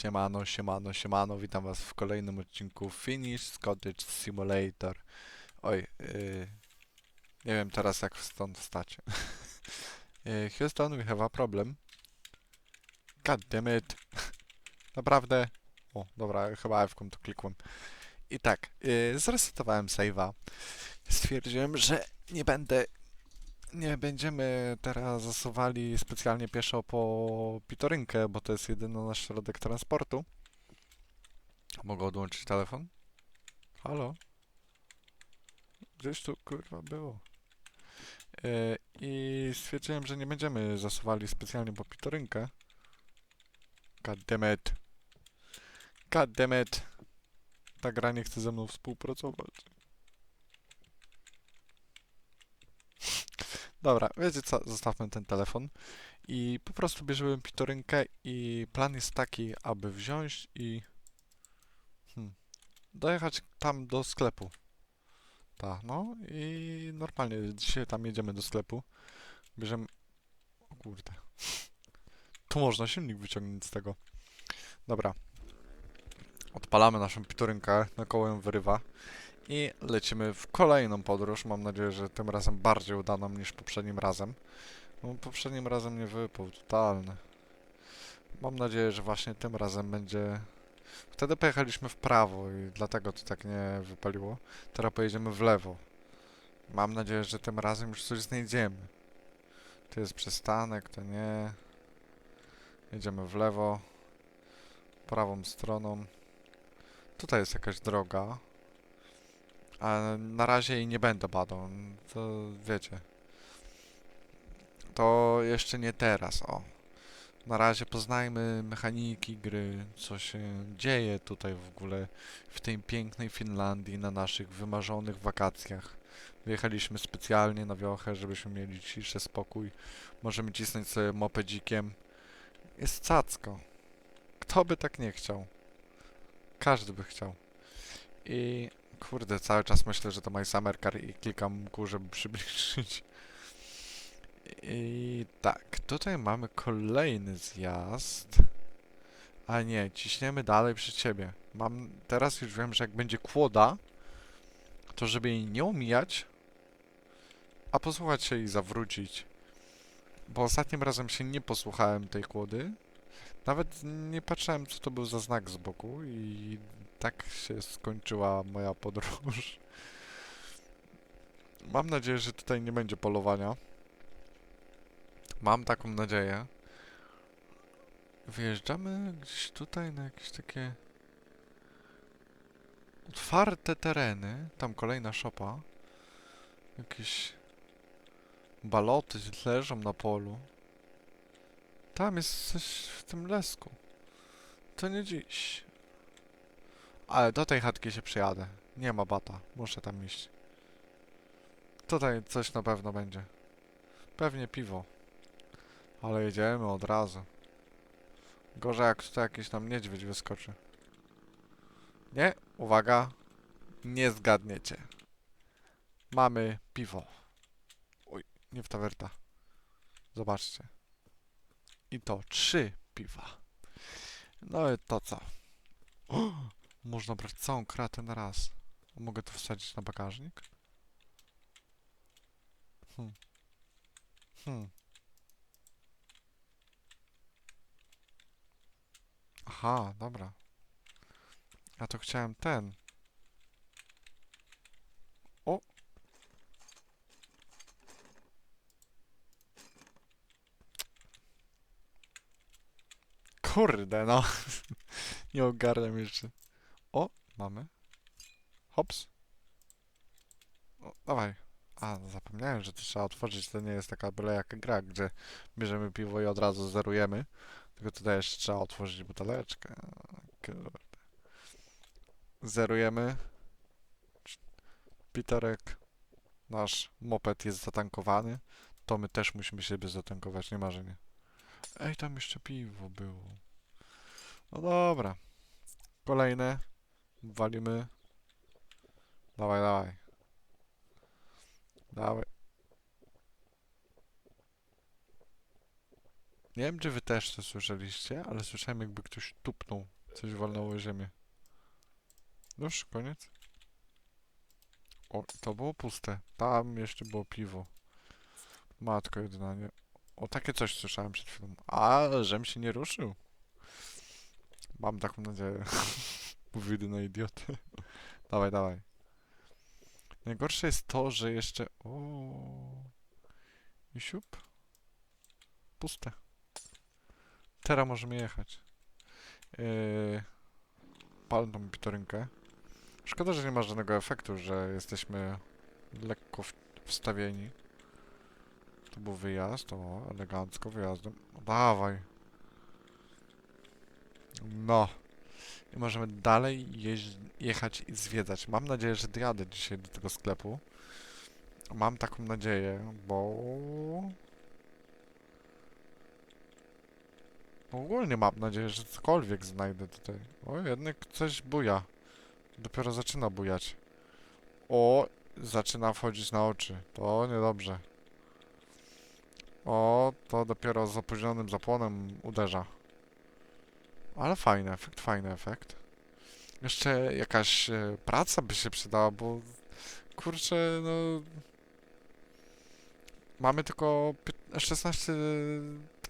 Siemano, siemano, siemano, witam was w kolejnym odcinku Finish Scottish Simulator. Oj, yy, nie wiem teraz jak stąd wstać. Yy, Houston, we have a problem. God damn it. Naprawdę? O, dobra, chyba F-ką to klikłem. I tak, yy, zresetowałem save'a. Stwierdziłem, że nie będę nie będziemy teraz zasuwali specjalnie pieszo po Pitorynkę, bo to jest jedyny nasz środek transportu. Mogę odłączyć telefon? Halo? Gdzieś tu kurwa było. E, I stwierdziłem, że nie będziemy zasuwali specjalnie po Pitorynkę. God damn it. God damn it. Ta gra nie chce ze mną współpracować. Dobra, wiecie co, zostawmy ten telefon i po prostu bierzemy pitorynkę i plan jest taki, aby wziąć i hmm, dojechać tam do sklepu. Tak, no i normalnie dzisiaj tam jedziemy do sklepu. Bierzemy... O kurde. Tu można silnik wyciągnąć z tego. Dobra. Odpalamy naszą pitorynkę, na koło ją wyrywa. I lecimy w kolejną podróż. Mam nadzieję, że tym razem bardziej udaną niż poprzednim razem. Bo poprzednim razem nie wypał totalny. Mam nadzieję, że właśnie tym razem będzie... Wtedy pojechaliśmy w prawo i dlatego to tak nie wypaliło. Teraz pojedziemy w lewo. Mam nadzieję, że tym razem już coś znajdziemy. Tu jest przystanek, to nie. Jedziemy w lewo. Prawą stroną. Tutaj jest jakaś droga. A na razie jej nie będę badał. To wiecie. To jeszcze nie teraz, o. Na razie poznajmy mechaniki gry, co się dzieje tutaj w ogóle w tej pięknej Finlandii na naszych wymarzonych wakacjach. Wyjechaliśmy specjalnie na wiochę, żebyśmy mieli ciszę, spokój. Możemy cisnąć sobie mopedzikiem. Jest cacko. Kto by tak nie chciał? Każdy by chciał. I Kurde, cały czas myślę, że to My Summer Car i klikam ku, żeby przybliżyć. I tak, tutaj mamy kolejny zjazd. A nie, ciśniemy dalej przed siebie. Mam, teraz już wiem, że jak będzie kłoda, to żeby jej nie omijać, a posłuchać się i zawrócić. Bo ostatnim razem się nie posłuchałem tej kłody. Nawet nie patrzyłem, co to był za znak z boku i tak się skończyła moja podróż. Mam nadzieję, że tutaj nie będzie polowania. Mam taką nadzieję. Wyjeżdżamy gdzieś tutaj na jakieś takie otwarte tereny. Tam kolejna szopa. Jakieś baloty leżą na polu. Tam jest coś w tym lesku. To nie dziś. Ale do tej chatki się przyjadę. Nie ma bata. Muszę tam iść. Tutaj coś na pewno będzie. Pewnie piwo. Ale jedziemy od razu. Gorzej jak tutaj jakiś tam niedźwiedź wyskoczy. Nie, uwaga. Nie zgadniecie. Mamy piwo. Oj, nie w tawerta. Zobaczcie. I to trzy piwa. No i to co? Można brać całą kratę na raz. Mogę to wsadzić na bagażnik? Hmm. Hmm. Aha, dobra. Ja to chciałem ten. O! Kurde, no. Nie ogarniam jeszcze. O, mamy. Hops. O, dawaj. A, zapomniałem, że to trzeba otworzyć. To nie jest taka byle jaka gra, gdzie bierzemy piwo i od razu zerujemy. Tylko tutaj jeszcze trzeba otworzyć buteleczkę. Kurde. Zerujemy. Piterek. Nasz moped jest zatankowany. To my też musimy siebie zatankować, nie marzenie. Ej, tam jeszcze piwo było. No dobra. Kolejne. Walimy. Dawaj, dawaj. Dawaj. Nie wiem, czy wy też to słyszeliście, ale słyszałem jakby ktoś tupnął. Coś walnęło ziemię. Już, koniec. O, to było puste. Tam jeszcze było piwo. Matko jedyna, nie. O, takie coś słyszałem przed chwilą. A, żem się nie ruszył. Mam taką nadzieję. Mówił jedyny idiotę. dawaj, dawaj. Najgorsze jest to, że jeszcze... O. I siup. Puste. Teraz możemy jechać. Yy, palę tą pitorynkę. Szkoda, że nie ma żadnego efektu, że jesteśmy lekko wstawieni. To był wyjazd, o, elegancko wyjazdem. Dawaj. No. I możemy dalej jechać i zwiedzać. Mam nadzieję, że dojadę dzisiaj do tego sklepu. Mam taką nadzieję, bo... Ogólnie mam nadzieję, że cokolwiek znajdę tutaj. O, jednak coś buja. Dopiero zaczyna bujać. O, zaczyna wchodzić na oczy. To niedobrze. O, to dopiero z opóźnionym zapłonem uderza. Ale fajny efekt, fajny efekt. Jeszcze jakaś e, praca by się przydała, bo kurczę, no... Mamy tylko pię- 16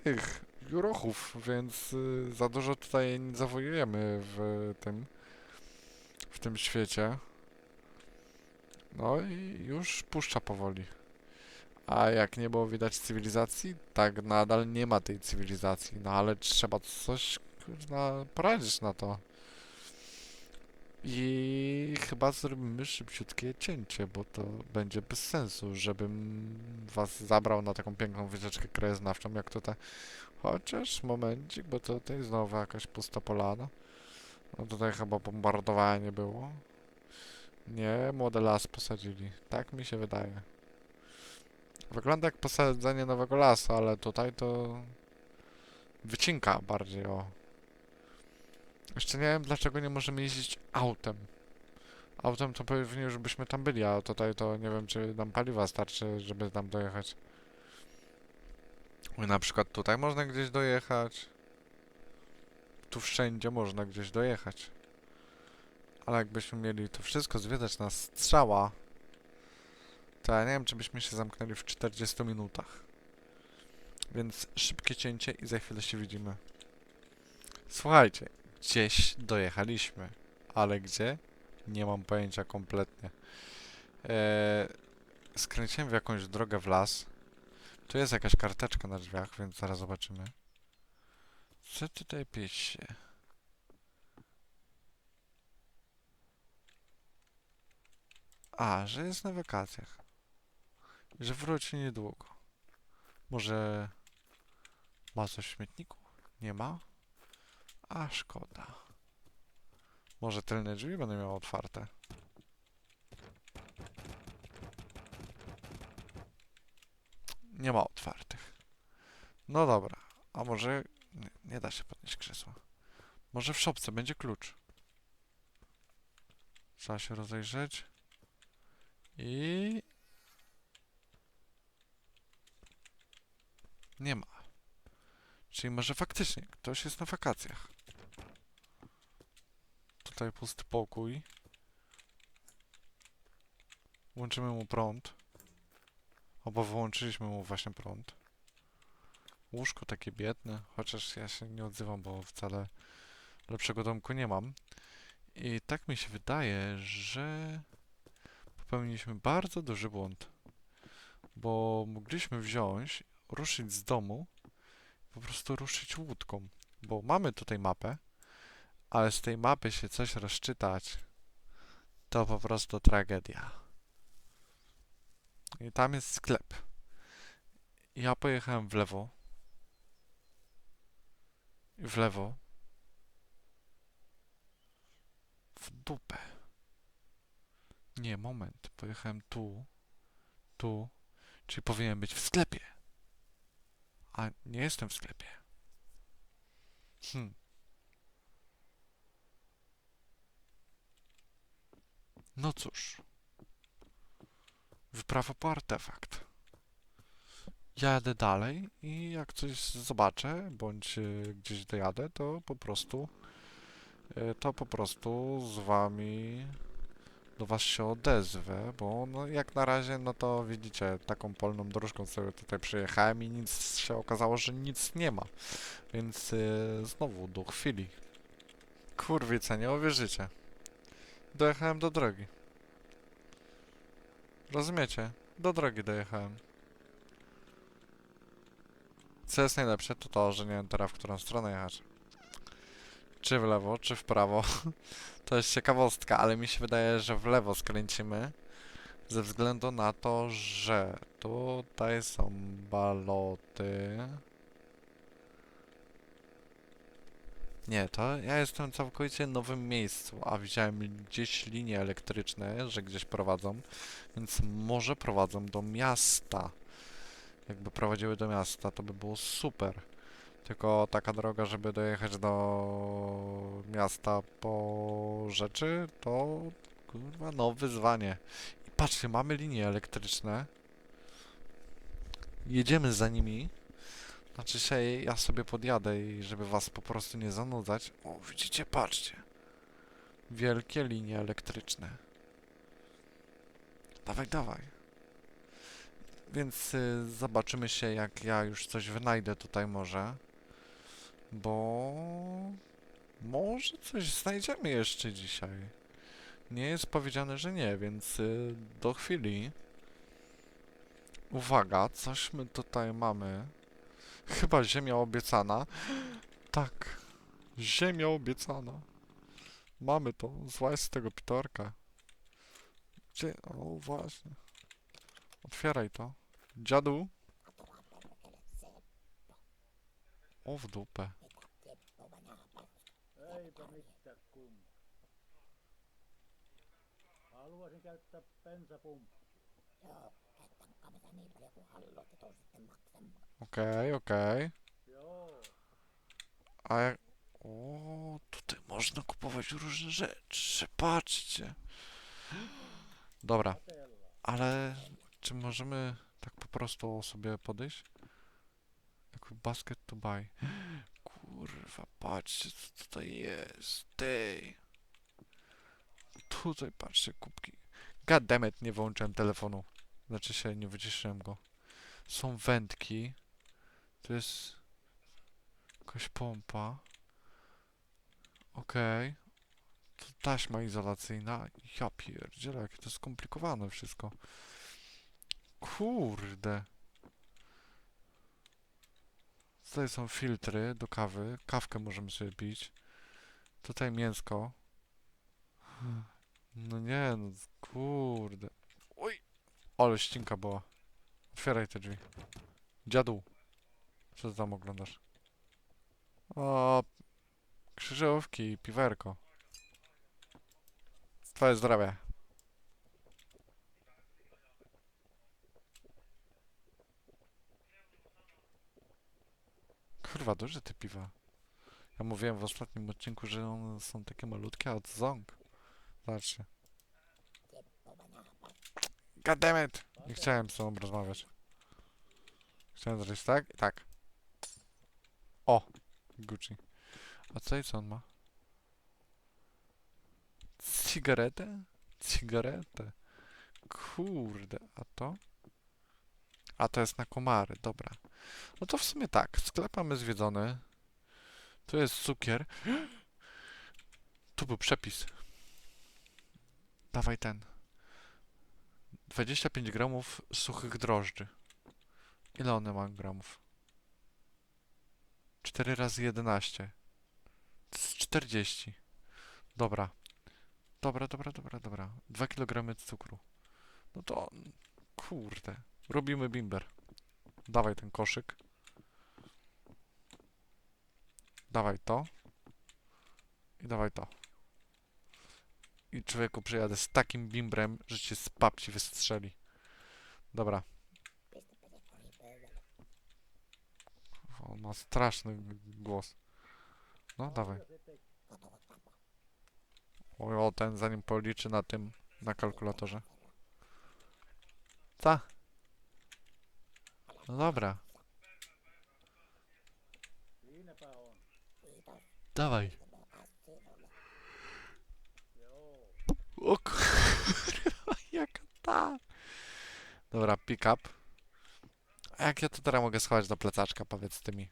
tych jurochów, więc y, za dużo tutaj nie zawojujemy w tym w tym świecie. No i już puszcza powoli. A jak nie było widać cywilizacji, tak nadal nie ma tej cywilizacji. No ale trzeba coś kurna, poradzić na to. I chyba zrobimy szybciutkie cięcie, bo to będzie bez sensu, żebym was zabrał na taką piękną wycieczkę krajoznawczą, jak tutaj. Chociaż momencik, bo tutaj znowu jakaś pusta polana. No tutaj chyba bombardowanie było. Nie, młody las posadzili. Tak mi się wydaje. Wygląda jak posadzenie nowego lasu, ale tutaj to wycinka bardziej o. Jeszcze nie wiem dlaczego nie możemy jeździć autem. Autem to pewnie już byśmy tam byli, a tutaj to nie wiem czy nam paliwa starczy, żeby tam dojechać. Na przykład tutaj można gdzieś dojechać. Tu wszędzie można gdzieś dojechać. Ale jakbyśmy mieli to wszystko zwiedzać na strzała, to ja nie wiem, czy byśmy się zamknęli w 40 minutach. Więc szybkie cięcie i za chwilę się widzimy. Słuchajcie, gdzieś dojechaliśmy, ale gdzie? Nie mam pojęcia kompletnie. Eee, skręciłem w jakąś drogę w las. Tu jest jakaś karteczka na drzwiach, więc zaraz zobaczymy. Co tutaj pisze? A, że jest na wakacjach. I Że wróci niedługo. Może ma coś w śmietniku? Nie ma? A, szkoda. Może tylne drzwi będę miał otwarte. Nie ma otwartych. No dobra. A może... Nie, nie da się podnieść krzesła. Może w szopce będzie klucz. Trzeba się rozejrzeć. I... Nie ma. Czyli może faktycznie ktoś jest na wakacjach. Tutaj pusty pokój. Włączymy mu prąd. Albo wyłączyliśmy mu właśnie prąd. Łóżko takie biedne, chociaż ja się nie odzywam, bo wcale lepszego domku nie mam. I tak mi się wydaje, że popełniliśmy bardzo duży błąd. Bo mogliśmy wziąć, ruszyć z domu, po prostu ruszyć łódką. Bo mamy tutaj mapę, ale z tej mapy się coś rozczytać, to po prostu tragedia. I tam jest sklep. Ja pojechałem w lewo. W lewo. W dupę. Nie, moment. Pojechałem tu. Tu. Czyli powinienem być w sklepie. A nie jestem w sklepie. Hmm. No cóż. Wyprawa po artefakt. jadę dalej i jak coś zobaczę, bądź e, gdzieś dojadę, to po prostu e, to po prostu z wami do was się odezwę, bo no jak na razie, no to widzicie, taką polną dróżką sobie tutaj przyjechałem i nic się okazało, że nic nie ma. Więc e, znowu do chwili. Kurwice, nie uwierzycie. Dojechałem do drogi. Rozumiecie? Do drogi dojechałem. Co jest najlepsze, to to, że nie wiem teraz w którą stronę jechać. Czy w lewo, czy w prawo. To jest ciekawostka, ale mi się wydaje, że w lewo skręcimy. Ze względu na to, że tutaj są baloty. Nie, to ja jestem całkowicie nowym miejscu, a widziałem gdzieś linie elektryczne, że gdzieś prowadzą, więc może prowadzą do miasta. Jakby prowadziły do miasta, to by było super. Tylko taka droga, żeby dojechać do miasta po rzeczy, to kurwa no wyzwanie. I patrzcie, mamy linie elektryczne. Jedziemy za nimi. Znaczy się, ja sobie podjadę i żeby was po prostu nie zanudzać. O, widzicie, patrzcie. Wielkie linie elektryczne. Dawaj, dawaj. Więc y, zobaczymy się, jak ja już coś wynajdę tutaj może. Bo może coś znajdziemy jeszcze dzisiaj. Nie jest powiedziane, że nie, więc y, do chwili. Uwaga, coś my tutaj mamy. Chyba ziemia obiecana. Tak, ziemia obiecana. Mamy to. Zła jest z tego pitorka. Gdzie? O, właśnie. Otwieraj to. Dziadu. O, w dupę. Haluaisin käyttää bensapumppia. Sitten maksamaan. Okej, okej. Joo, A jak... O, tutaj można kupować różne rzeczy. Patrzcie. Dobra, ale czy możemy tak po prostu sobie podejść? Jak basket to buy. Kurwa, patrzcie co tutaj jest. Tej. Tutaj patrzcie, kubki. God damn it, nie wyłączyłem telefonu. Znaczy się, nie wyciszyłem go. Są wędki. To jest jakaś pompa. Okej. To taśma izolacyjna. Ja pierdzielę, jakie to skomplikowane wszystko. Kurde. Tutaj są filtry do kawy. Kawkę możemy sobie pić. Tutaj mięsko. No nie, no kurde. Ale ścinka była. Otwieraj te drzwi. Dziadu. Co ty tam oglądasz? O, krzyżówki, piwerko. Twoje zdrowie. Kurwa, duże te piwa. Ja mówiłem w ostatnim odcinku, że one są takie malutkie, to ząg. Zobaczcie. God damn it! Nie chciałem z tobą rozmawiać. Chciałem zrobić tak tak. O! Gucci. A co i co on ma? Cigaretę? Cigaretę. Kurde, a to? A to jest na komary, dobra. No to w sumie tak, sklep mamy zwiedzony. Tu jest cukier. Tu był przepis. Dawaj ten. 25 gramów suchych drożdży. Ile one ma gramów? 4 razy 11. To jest 40. Dobra. Dobra, dobra, dobra, dobra. 2 kg cukru. No to... Kurde. Robimy bimber. Dawaj ten koszyk. Dawaj to. I dawaj to. I człowieku przyjadę z takim bimbrem, że cię z papci wystrzeli. Dobra. On ma straszny głos. No, dawaj. O, o, ten zanim policzy na tym, na kalkulatorze. Co? No dobra, dawaj. O kurwa, jaka ta. Dobra, pick up. A jak ja to teraz mogę schować do plecaczka, powiedz ty mi.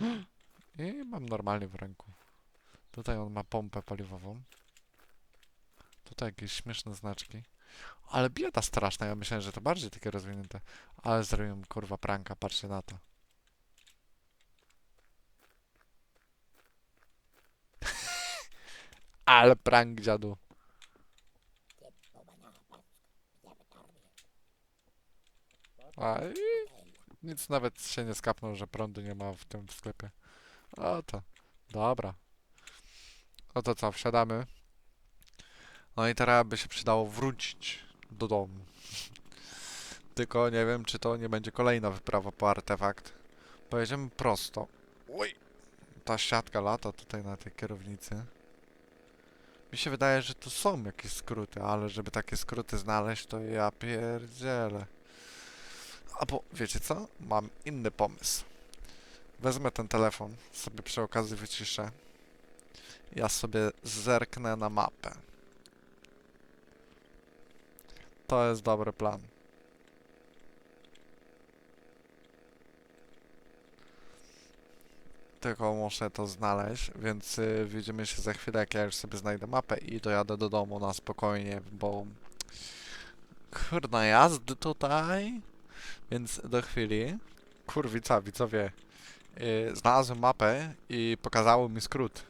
I mam normalnie w ręku. Tutaj on ma pompę paliwową. Tutaj jakieś śmieszne znaczki. Ale bieda straszna, ja myślałem, że to bardziej takie rozwinięte. Ale zrobiłem kurwa pranka, patrzcie na to. Ale prank dziadu. A i nic nawet się nie skapnął, że prądu nie ma w tym sklepie. O to. Dobra. No to co, wsiadamy. No i teraz by się przydało wrócić do domu. Tylko nie wiem, czy to nie będzie kolejna wyprawa po artefakt. Pojedziemy prosto. Oj! Ta siatka lata tutaj na tej kierownicy. Mi się wydaje, że tu są jakieś skróty, ale żeby takie skróty znaleźć, to ja pierdzielę. Albo wiecie co? Mam inny pomysł. Wezmę ten telefon, sobie przy okazji wyciszę. Ja sobie zerknę na mapę. To jest dobry plan. Tylko muszę to znaleźć, więc y, widzimy się za chwilę, jak ja już sobie znajdę mapę i dojadę do domu na spokojnie, bo kurna jazdy tutaj. Więc do chwili, kurwica, widzowie, yy, znalazłem mapę i pokazało mi skrót.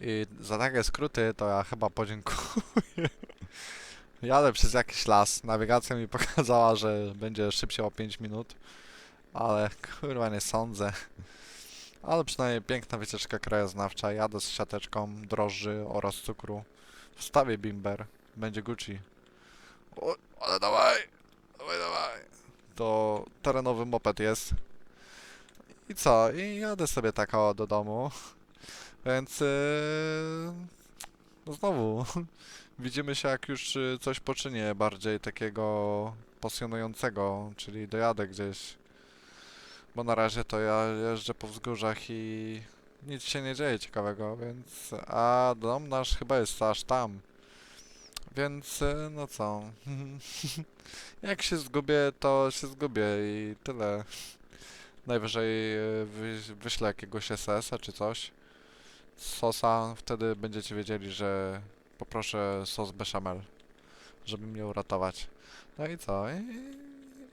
I za takie skróty to ja chyba podziękuję. Jadę przez jakiś las, nawigacja mi pokazała, że będzie szybciej o 5 minut, ale kurwa nie sądzę. Ale przynajmniej piękna wycieczka krajoznawcza, jadę z siateczką drożdży oraz cukru. Wstawię bimber, będzie Gucci. O, ale dawaj, dawaj, dawaj to terenowy moped jest. I co? I jadę sobie tak o do domu. Więc yy, no znowu widzimy się jak już yy, coś poczynię bardziej takiego pasjonującego, czyli dojadę gdzieś. Bo na razie to ja jeżdżę po wzgórzach i nic się nie dzieje ciekawego, więc a dom nasz chyba jest aż tam. Więc yy, no co? Jak się zgubię, to się zgubię i tyle. Najwyżej e, wy, wyślę jakiegoś SS-a czy coś. Sosa, wtedy będziecie wiedzieli, że poproszę sos bechamel, żeby mnie uratować. No i co? I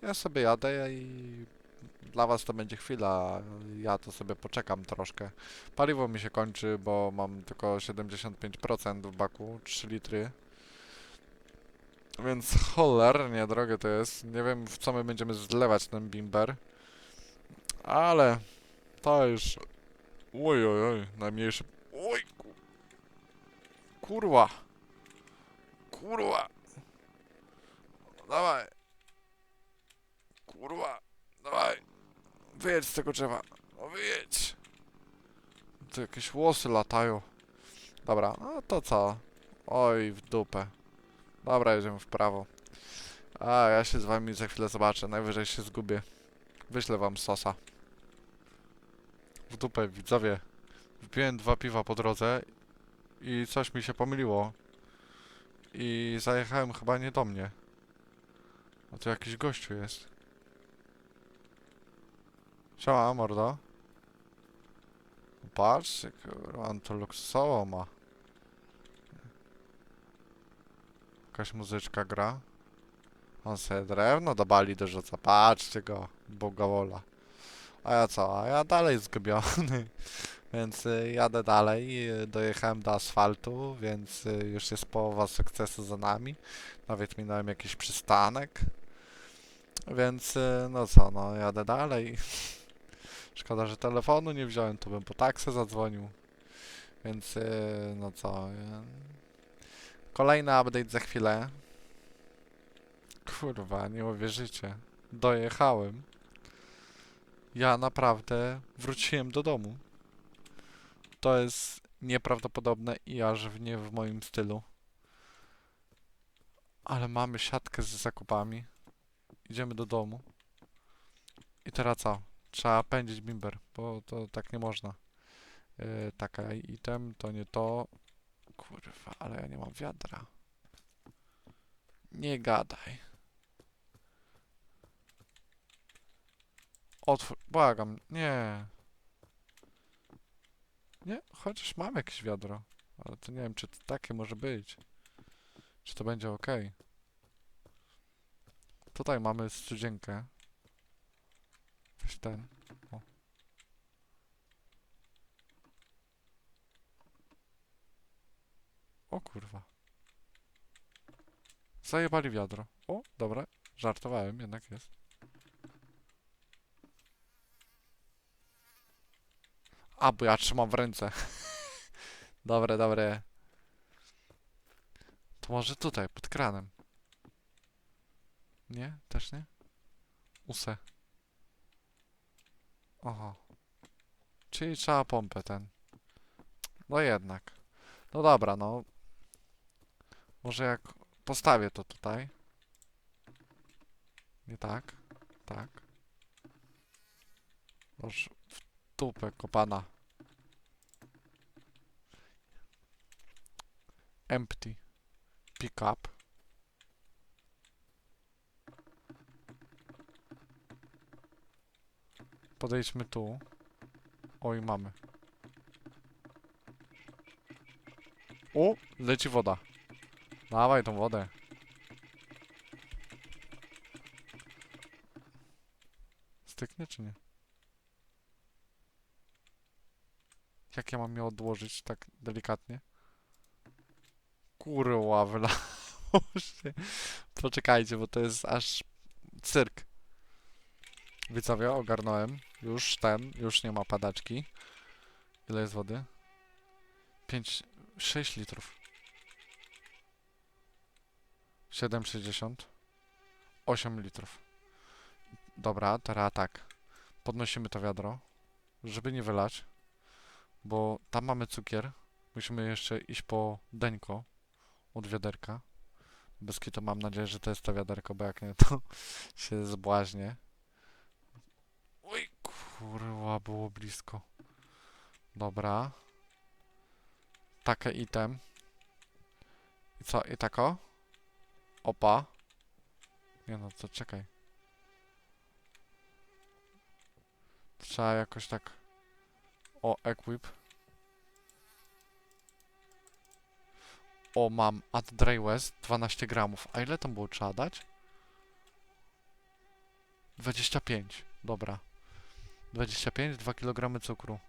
ja sobie jadę i dla was to będzie chwila. Ja to sobie poczekam troszkę. Paliwo mi się kończy, bo mam tylko 75% w baku, 3 litry. Więc cholernie drogie to jest. Nie wiem w co my będziemy zlewać ten bimber. Ale to już. Oj, oj, oj, najmniejszy. Oj, ku- kurwa. Kurwa. Dawaj. Kurwa. Dawaj. Wyjedź z tego drzewa. No wyjedź. Tu jakieś włosy latają. Dobra, no to co? Oj, w dupę. Dobra, jedziemy w prawo. A, ja się z wami za chwilę zobaczę. Najwyżej się zgubię. Wyślę wam sosa. W dupę, widzowie. Wypiłem dwa piwa po drodze i coś mi się pomyliło. I zajechałem chyba nie do mnie. A tu jakiś gościu jest. Siema, mordo. Patrzcie, kurwa, on to luksusowo ma. Jakaś muzyczka gra. On sobie drewno do bali dorzuca. Patrzcie go, bogawola. A ja co? A ja dalej zgubiony. Więc y, jadę dalej. y, Dojechałem do asfaltu, więc y, już jest połowa sukcesu za nami. Nawet minąłem jakiś przystanek. Więc no co, no jadę dalej. Szkoda, że telefonu nie wziąłem, to bym po taksę zadzwonił. Więc y, no co. y, Kolejny update za chwilę. Kurwa, nie uwierzycie. Dojechałem. Ja naprawdę wróciłem do domu. To jest nieprawdopodobne i aż w nie w moim stylu. Ale mamy siatkę z zakupami. Idziemy do domu. I teraz co? Trzeba pędzić bimber, bo to tak nie można. Yy, taka item, to nie to. Kurwa, ale ja nie mam wiadra. Nie gadaj. Otwór, błagam, nie. Nie, chociaż mam jakieś wiadro, ale to nie wiem, czy takie może być. Czy to będzie ok. Tutaj mamy studzienkę. Ten. O. o kurwa. Zajebali wiadro. O, dobra. Żartowałem, jednak jest. A, bo ja trzymam w ręce. dobre, dobre. To może tutaj, pod kranem. Nie? Też nie? Use. Oho. Czyli trzeba pompę ten. No jednak. No dobra, no. Może jak postawię to tutaj. Nie tak. Tak. Już w dupę kopana. Empty. Pick up. Podejdźmy tu. Oj, mamy. O, leci woda. Dawaj tą wodę. Styknie czy nie? Jak ja mam ją odłożyć tak delikatnie? Kurwa, wylało się. Poczekajcie, bo to jest aż cyrk. Widzowie, ogarnąłem. Już ten, już nie ma padaczki. Ile jest wody? 5, 6 litrów. 7,60. 8 litrów. Dobra, teraz tak. Podnosimy to wiadro, żeby nie wylać, bo tam mamy cukier. Musimy jeszcze iść po deńko od wiaderka. Bez kitu mam nadzieję, że to jest to wiaderko, bo jak nie, to się zbłaźnie. Kurwa, było blisko. Dobra. Takie item. I co, i tako? Opa. Nie no, to czekaj. Trzeba jakoś tak... O, equip. O, mam at dry west 12 gramów. A ile tam było trzeba dać? 25. Dobra. 25, 2 kg cukru.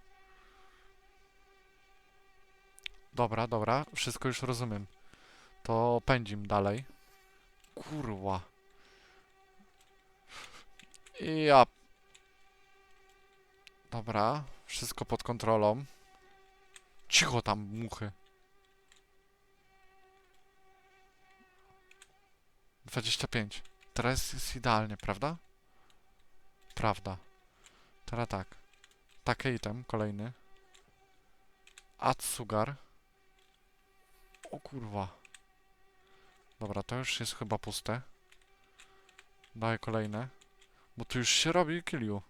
Dobra, dobra, wszystko już rozumiem. To pędzim dalej. Kurwa. I ja. Dobra, wszystko pod kontrolą. Cicho tam, muchy. 25. Teraz jest idealnie, prawda? Prawda. Teraz tak. Taki item, kolejny. Add sugar. O kurwa. Dobra, to już jest chyba puste. Daj kolejne. Bo tu już się robi kiliu.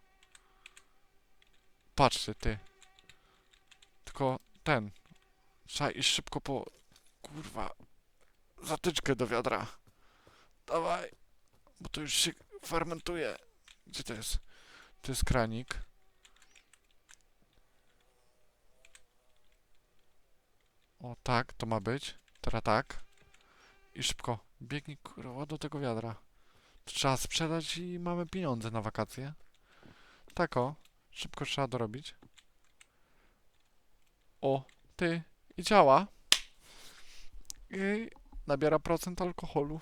Patrzcie, ty. Tylko ten. Trzeba iść szybko po... Kurwa. Zatyczkę do wiadra. Dawaj. Bo to już się fermentuje. Gdzie to jest? To jest kranik. O tak, to ma być. Teraz tak. I szybko. Biegnij kurwa do tego wiadra. To trzeba sprzedać i mamy pieniądze na wakacje. Tak o. Szybko trzeba dorobić. O, ty. I działa. I nabiera procent alkoholu.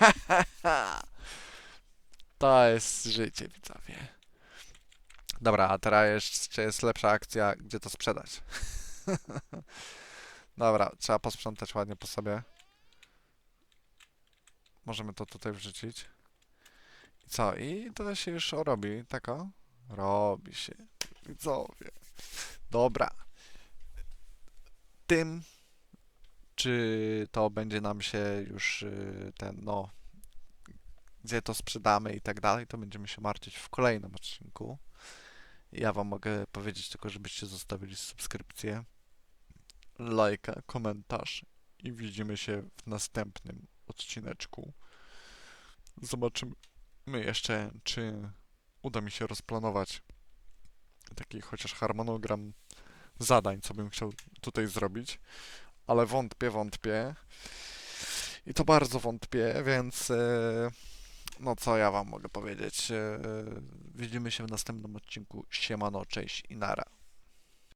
to jest życie, widzowie. Dobra, a teraz jeszcze jest lepsza akcja, gdzie to sprzedać. Dobra, trzeba posprzątać ładnie po sobie. Możemy to tutaj wrzucić. I co? I to się już robi, tak o? Robi się. Widzowie. Dobra. Tym, czy to będzie nam się już y, ten, no, gdzie to sprzedamy i tak dalej, to będziemy się martwić w kolejnym odcinku. Ja wam mogę powiedzieć tylko, żebyście zostawili subskrypcję, lajka, komentarz i widzimy się w następnym odcineczku. Zobaczymy jeszcze, czy uda mi się rozplanować taki chociaż harmonogram zadań, co bym chciał tutaj zrobić, ale wątpię, wątpię. I to bardzo wątpię, więc e, no co ja wam mogę powiedzieć. E, widzimy się w następnym odcinku. Siemano, cześć i nara.